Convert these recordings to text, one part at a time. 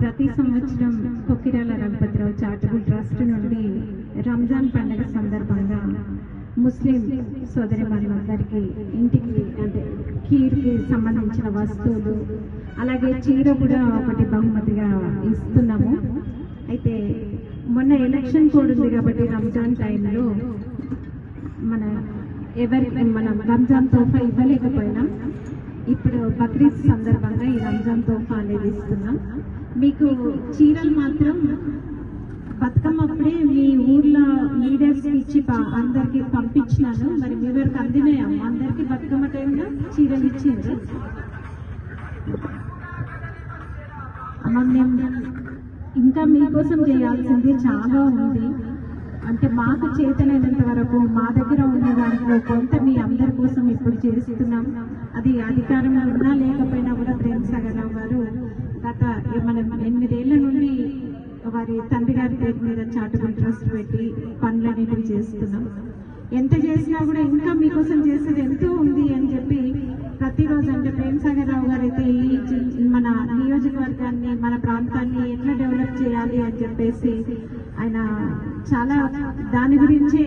ప్రతి సంవత్సరం Kokkirala Raghupathi Rao charitable trust నుండి రంజాన్ పండుగ సందర్భంగా ముస్లిం సోదరి అందరికీ ఇంటికి అంటే కీర్కి సంబంధించిన వస్తువులు అలాగే చీర కూడా ఒకటి బహుమతిగా ఇస్తున్నాము. అయితే మొన్న ఎలక్షన్ కూడా ఉంది కాబట్టి రంజాన్ టైంలో మన ఎవరి మనం రంజాన్ తోఫా ఇవ్వలేకపోయినా ఇప్పుడు బక్రీద్ సందర్భంగా ఈ రంజాన్ తోఫా అనేది ఇస్తున్నాం మీకు చీరలు మాత్రం బతుకమ్మప్పుడే మీ ఊర్లో లీడర్స్ ఇచ్చి అందరికి పంపించినాను. మరి మీ వరకు అందినాయమ్మ అందరికి బతుకమ్మ టైంలో చీరలు ఇచ్చింది అమ్మ మేము ఇంకా మీకోసం చేయాల్సింది చాలా ఉంది. అంటే మాకు చేతనైనంత వరకు మా దగ్గర ఉన్న దాంట్లో కొంత మీ అందరి కోసం ఇప్పుడు చేస్తున్నాం అది అధికారంలో ఉన్నా లేకపోయినా కూడా ప్రేమ్ సాగర్రావు గారు గత మనం ఎనిమిదేళ్ళ నుండి వారి తండ్రి గారి పేరు మీద చాటుబుల్ ట్రస్ట్ పెట్టి పనులన్నిటివి చేస్తున్నాం. ఎంత చేసినా కూడా ఇంకా మీకోసం చేసేది ఎంతో ఉంది అని చెప్పి ప్రతిరోజు అంటే ప్రేమ్ సాగర్ రావు గారు అయితే ఈ మన నియోజకవర్గాన్ని మన ప్రాంతాన్ని ఎట్లా డెవలప్ చేయాలి అని చెప్పేసి ఆయన చాలా దాని గురించే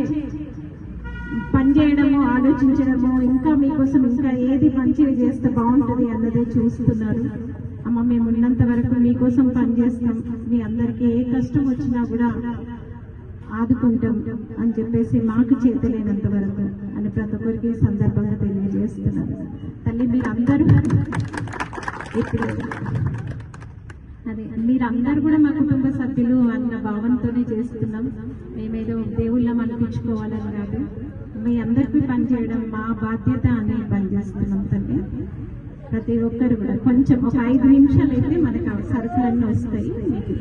ఆలోచించడము ఇంకా మీకోసం ఇంకా ఏది మంచిది చేస్తే బాగుంటుంది అన్నది చూస్తున్నారు. అమ్మ మేము ఉన్నంత వరకు మీకోసం పనిచేస్తాం. మీ అందరికీ ఏ కష్టం వచ్చినా కూడా ఆదుకుంటాం అని చెప్పేసి మాకు చేతలేనంత వరకు అని ప్రతి ఒక్కరికి సందర్భంగా తెలియజేస్తున్నారు. తల్లి మీరందరూ ఇప్పుడు అదే మీరందరూ కూడా మా కుటుంబ సభ్యులు అన్న భావంతోనే చేస్తున్నాం. మేమేదో దేవుళ్ళం అనిపించుకోవాలని పనిచేయడం మా బాధ్యత అని పనిచేస్తున్నాం తల్లి ప్రతి ఒక్కరు కూడా కొంచెం ఒక ఐదు నిమిషాలు అయితే మనకు సరుకులన్నీ వస్తాయి. మీకు